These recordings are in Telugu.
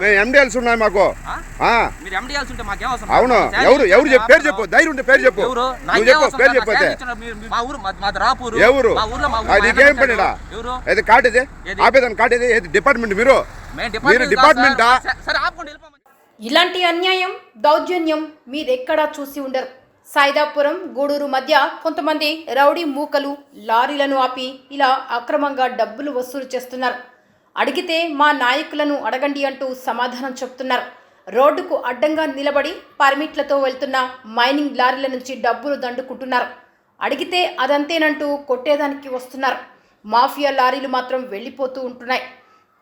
మేము ఎండిఎల్స్ ఉన్నాయి మాకు. ఆ? ఆ, మీరు ఎండియాల్సి ఉంటే మాకేం అవసరం అవును. ఎవరు ఎవరు చెప్పు పేరు చెప్పు. ధైర్యం ఉంటే పేరు చెప్పు. ఎవరు? నువ్వు చెప్పు పేరు మా ఊరు మాది రాపూరు. ఎవరు? మా ఊర్లో మా ఊరు ఆ, మా నీకేం ఆయన పనిడా ఎవరు? ఏది? ఆపేదాన్ని ఏది? డిపార్ట్మెంట్ మీరు? మీరు డిపార్ట్మెంట్ సార్. ఆపుకోండి ఇలాంటి అన్యాయం దౌర్జన్యం మీరెక్కడా చూసి ఉండరు. సాయిదాపురం గూడూరు మధ్య కొంతమంది రౌడీ మూకలు లారీలను ఆపి ఇలా అక్రమంగా డబ్బులు వసూలు చేస్తున్నారు. అడిగితే మా నాయకులను అడగండి అంటూ సమాధానం చెప్తున్నారు. రోడ్డుకు అడ్డంగా నిలబడి పర్మిట్లతో వెళ్తున్న మైనింగ్ లారీల నుంచి డబ్బులు దండుకుంటున్నారు. అడిగితే అదంతేనంటూ కొట్టేదానికి వస్తున్నారు. మాఫియా లారీలు మాత్రం వెళ్ళిపోతూ ఉంటున్నాయి.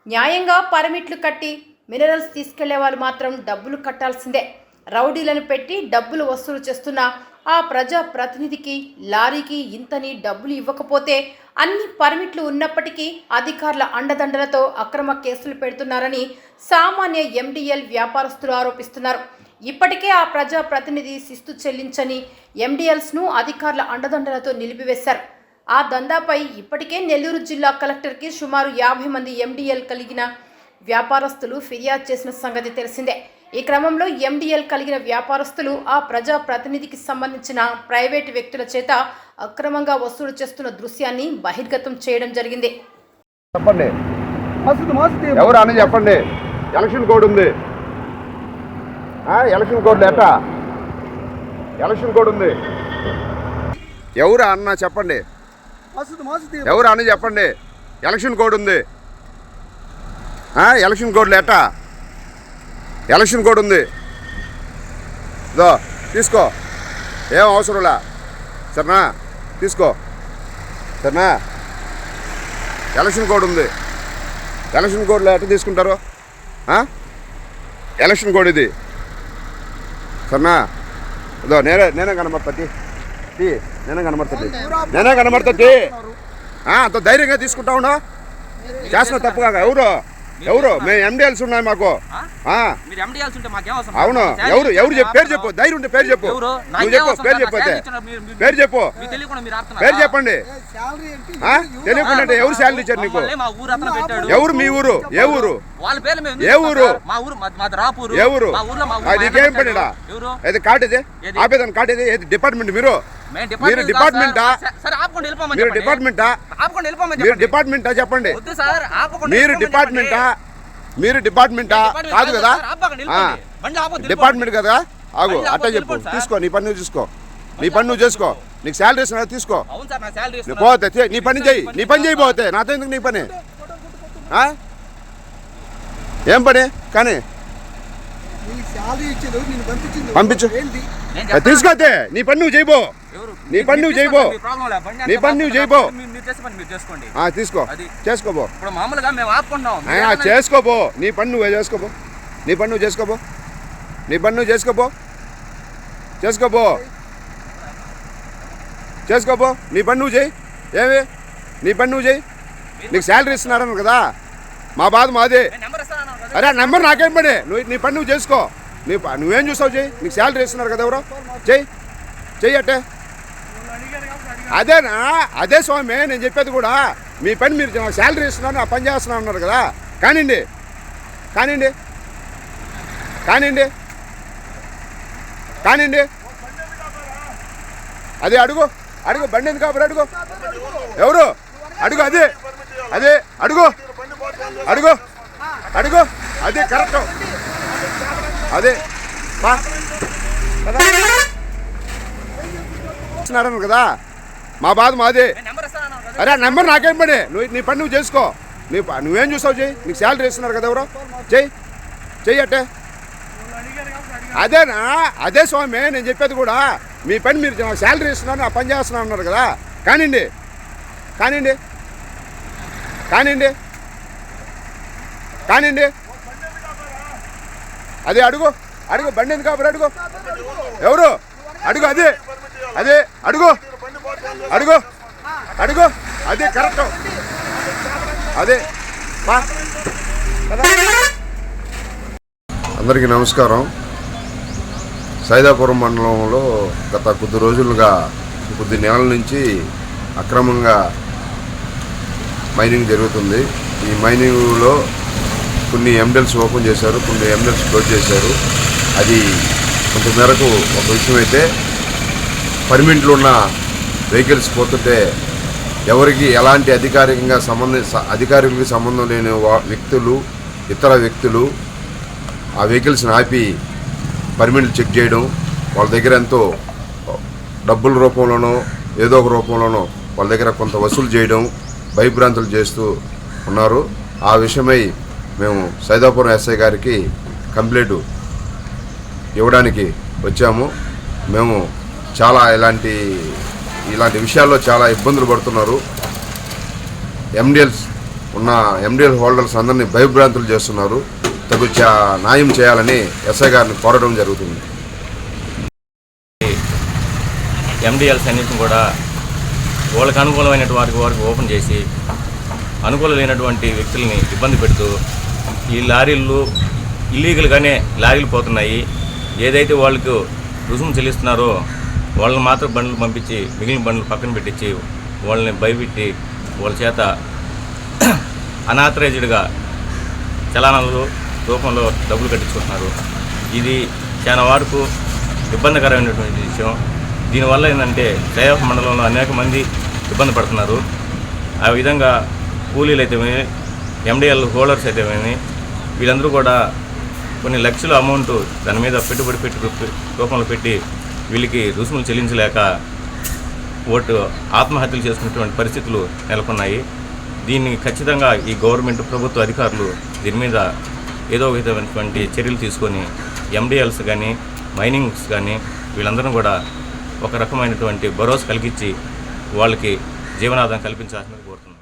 న్యాయంగా పర్మిట్లు కట్టి మినరల్స్ తీసుకెళ్ళే వాళ్ళు మాత్రం డబ్బులు కట్టాల్సిందే. రౌడీలను పెట్టి డబ్బులు వసూలు చేస్తున్న ఆ ప్రజా ప్రతినిధికి లారీకి ఇంతని డబ్బులు ఇవ్వకపోతే అన్ని పర్మిట్లు ఉన్నప్పటికీ అధికారుల అండదండలతో అక్రమ కేసులు పెడుతున్నారని సామాన్య ఎండిఎల్ వ్యాపారస్తులు ఆరోపిస్తున్నారు. ఇప్పటికే ఆ ప్రజా ప్రతినిధి శిస్తు చెల్లించని ఎండిఎల్స్ను అధికారుల అండదండలతో నిలిపివేశారు. ఆ దందాపై ఇప్పటికే నెల్లూరు జిల్లా కలెక్టర్కి సుమారు యాభై మంది ఎండిఎల్ కలిగిన వ్యాపారస్తులు ఫిర్యాదు చేసిన సంగతి తెలిసిందే. ఈ క్రమంలో ఎండిఎల్ కలిగిన వ్యాపారస్తులు ఆ ప్రజా ప్రతినిధికి సంబంధించిన ప్రైవేటు వ్యక్తుల చేత అక్రమంగా వసూలు చేస్తున్న దృశ్యాన్ని బహిర్గతం చేయడం జరిగింది. చెప్పండి. ఎవరు అని చెప్పండి. ఎలక్షన్ కోడ్ ఉంది. ఆ, ఎలక్షన్ కోడ్ ఎట్టా ఎలక్షన్ కోడ్ ఉంది. ఎవరు అన్న చెప్పండి. ఎవరు అని చెప్పండి. ఎలక్షన్ కోడ్ ఉంది. ఆ, ఎలక్షన్ కోడ్లు ఎట్టా ఎలక్షన్ కోడ్ ఉంది. ఇదో తీసుకో. ఏం అవసరంలా సరేనా? తీసుకో. సరేనా? ఎలక్షన్ కోడ్ ఉంది. ఎలక్షన్ కోడ్లో ఎట్లా తీసుకుంటారు? ఆ? ఎలక్షన్ కోడ్ ఇది. సరేనా? ఇదో నేనే నేనే కనబడుతుంది తీ నేనే కనబడుతుంది నేనే కనబడుతుంది ఆ, అంత ధైర్యంగా తీసుకుంటా ఉన్నా చేసిన తప్పుగా ఎవరు? ఎవరు? మేము ఎండిఎల్స్ ఉన్నాయి మాకు. ఆ? ఆ, మీరు ఎండియాల్సి ఉంటే మాకేం అవసరం? అవును. ఎవరు? ఎవరు చెప్పు? పేరు. చెప్పు ధైర్యం ఉంటే పేరు చెప్పు. ఎవరు? నువ్వు నాకేం చెప్పు అవసరం పేరు చెప్పతే పేరు చెప్పు? పేరు చెప్పండి? తెలియకుండా అంటే ఎవరు శాలరీ ఇచ్చారు నీకు? మమ్మల్ని మా ఊరు అతను పెట్టాడు. ఎవరు? మీ ఊరు? ఏ ఊరు? వాళ్ళ ఏ ఊరు? మా ఊరు రాపూరు. ఏ ఊరు? నీకేం పనిడా ఇది? ఏది? ఆపేదాన్ని ఏది డిపార్ట్మెంట్ మీరు? మీరు డిపార్ట్మెంట్ మీరు. డిపార్ట్మెంటా మీరు. డిపార్ట్మెంటా చెప్పండి మీరు డిపార్ట్మెంటా. మీరు డిపార్ట్మెంటా కాదు కదా. డిపార్ట్మెంట్ కదా ఆగు ఆపొద్దు, చెప్పు. తీసుకో నీ పని చూసుకో నీ పని నువ్వు చేసుకో నీకు శాలరీ ఇస్తున్నా తీసుకో పోతే నీ పని చెయ్యి నీ పని చేయి పోతే నాతో ఎందుకు నీ పని? ఏం పని కానీ నీ శాలరీ ఇచ్చేది నేను పంపించింది పంపించు. తీసుకోతే నీ పని నువ్వు చేయబో నీ పని నువ్వు చేయబో. నీ పని నువ్వు చేయబో. తీసుకో. అది. చేసుకోబో ఇప్పుడు మామూలుగా మేము ఆపుకుంటున్నాం. ఆ, చేసుకోబో నీ పని నువ్వే చేసుకోబో నీ పని నువ్వు చేసుకోబో నీ పని నువ్వు చేసుకోబో చేసుకోబో చేసుకోబో నీ పని నువ్వు చేయి. ఏమి? నీ పని నువ్వు చేయి. నీకు శాలరీ ఇస్తున్నారను కదా. మా బాధ మాదే. అరే ఆ నెంబర్ నాకేం పని? నువ్వు నీ పని నువ్వు చేసుకో. నీ నువ్వేం చూసావు చెయ్యి నీకు శాలరీ ఇస్తున్నారు కదా ఎవరో? చెయ్యి చెయ్యి అట్టే. అదేనా? అదే స్వామి నేను చెప్పేది కూడా. మీ పని మీరు నాకు శాలరీ ఇస్తున్నారు నా పని చేస్తున్నా అన్నారు కదా. కానివ్వండి. కానివ్వండి. కానివ్వండి. కానివ్వండి. అదే అడుగు. అడుగు బండి ఎందుకు కాబట్టి అడుగు. ఎవరు? అడుగు అదే. అదే అడుగు. అడుగు అదే కరెక్ట్ అదే. బా. కదా? మా బాధ మాదే. అరే నెంబర్ నాకేం పని? నువ్వు నీ పని నువ్వు చేసుకో. నీ నువ్వేం చూస్తావు చెయ్యి నీకు శాలరీ ఇస్తున్నారు కదా ఎవరో? చెయ్యి చెయ్యి అట్టే. అదేనా? అదే స్వామి నేను చెప్పేది కూడా. మీ పని మీరు శాలరీ ఇస్తున్నారు నా పని చేస్తున్నారు అన్నారు కదా. కానివ్వండి కానివ్వండి కానివ్వండి కానివ్వండి అదే అడుగు అడుగు బండి ఎందుకు కాబట్టి అడుగు. ఎవరు? అడుగు అదే. అదే అడుగు. అడుగు అడుగు. అదే కరెక్ట్ అదే అందరికీ నమస్కారం. సైదాపురం మండలంలో గత కొద్ది రోజులుగా కొద్ది నెలల నుంచి అక్రమంగా మైనింగ్ జరుగుతుంది. ఈ మైనింగ్లో కొన్ని ఎండల్స్ ఓపెన్ చేశారు కొన్ని ఎండల్స్ క్లోజ్ చేశారు. అది కొంత మేరకు ఒక విషయం అయితే పర్మిట్లు ఉన్న వెహికల్స్ పోతుంటే ఎవరికి ఎలాంటి అధికారికంగా సంబంధ స- సంబంధం లేని వా- వ్యక్తులు ఇతర వ్యక్తులు ఆ వెహికల్స్ని ఆపి పర్మిట్లు చెక్ చేయడం వాళ్ళ దగ్గర ఎంతో డబ్బుల రూపంలోనో ఏదో ఒక రూపంలోనో వాళ్ళ దగ్గర కొంత వసూలు చేయడం భయభ్రాంతులు చేస్తూ ఉన్నారు. ఆ విషయమై మేము సైదాపురం ఎస్ఐ గారికి కంప్లైంట్ ఇవ్వడానికి వచ్చాము. మేము చాలా ఇలాంటి ఇలాంటి విషయాల్లో చాలా ఇబ్బందులు పడుతున్నారు. ఎండిఎల్స్ ఉన్న ఎండిఎల్ హోల్డర్స్ అందరినీ భయభ్రాంతులు చేస్తున్నారు. తగు న్యాయం చేయాలని ఎస్ఐ గారిని కోరడం జరుగుతుంది. ఎండిఎల్స్ అన్నింటిని కూడా వాళ్ళకి అనుకూలమైన వారికి వారికి ఓపెన్ చేసి అనుకూలం లేనటువంటి వ్యక్తుల్ని ఇబ్బంది పెడుతూ ఈ లారీలు ఇల్లీగల్గానే లారీలు పోతున్నాయి. ఏదైతే వాళ్ళకు రుసుము చెల్లిస్తున్నారో వాళ్ళని మాత్రం బండ్లు పంపించి మిగిలిన బండ్లు పక్కన పెట్టించి వాళ్ళని భయపెట్టి వాళ్ళ చేత అనాథరైజ్డ్గా చలానాలు రూపంలో డబ్బులు కట్టించుకుంటున్నారు. ఇది చాలా వరకు ఇబ్బందికరమైనటువంటి విషయం. దీనివల్ల ఏంటంటే దయాఫ్ మండలంలో అనేక మంది ఇబ్బంది పడుతున్నారు. ఆ విధంగా కూలీలు అయితేమే ఎండిఎల్ హోల్డర్స్ అయితేమేమి వీళ్ళందరూ కూడా కొన్ని లక్షల అమౌంట్ దాని మీద పెట్టుబడి పెట్టి రూప- రూపంలో పెట్టి వీళ్ళకి రుసుములు చెల్లించలేక ఓటు ఆత్మహత్యలు చేసుకున్నటువంటి పరిస్థితులు నెలకొన్నాయి. దీన్ని ఖచ్చితంగా ఈ గవర్నమెంట్ ప్రభుత్వ అధికారులు దీని మీద ఏదో విధమైనటువంటి చర్యలు తీసుకొని ఎండిఎల్స్ కానీ మైనింగ్స్ కానీ వీళ్ళందరూ కూడా ఒక రకమైనటువంటి భరోసా కలిగించి వాళ్ళకి జీవనాధారం కల్పించాల్సింది కోరుతున్నాను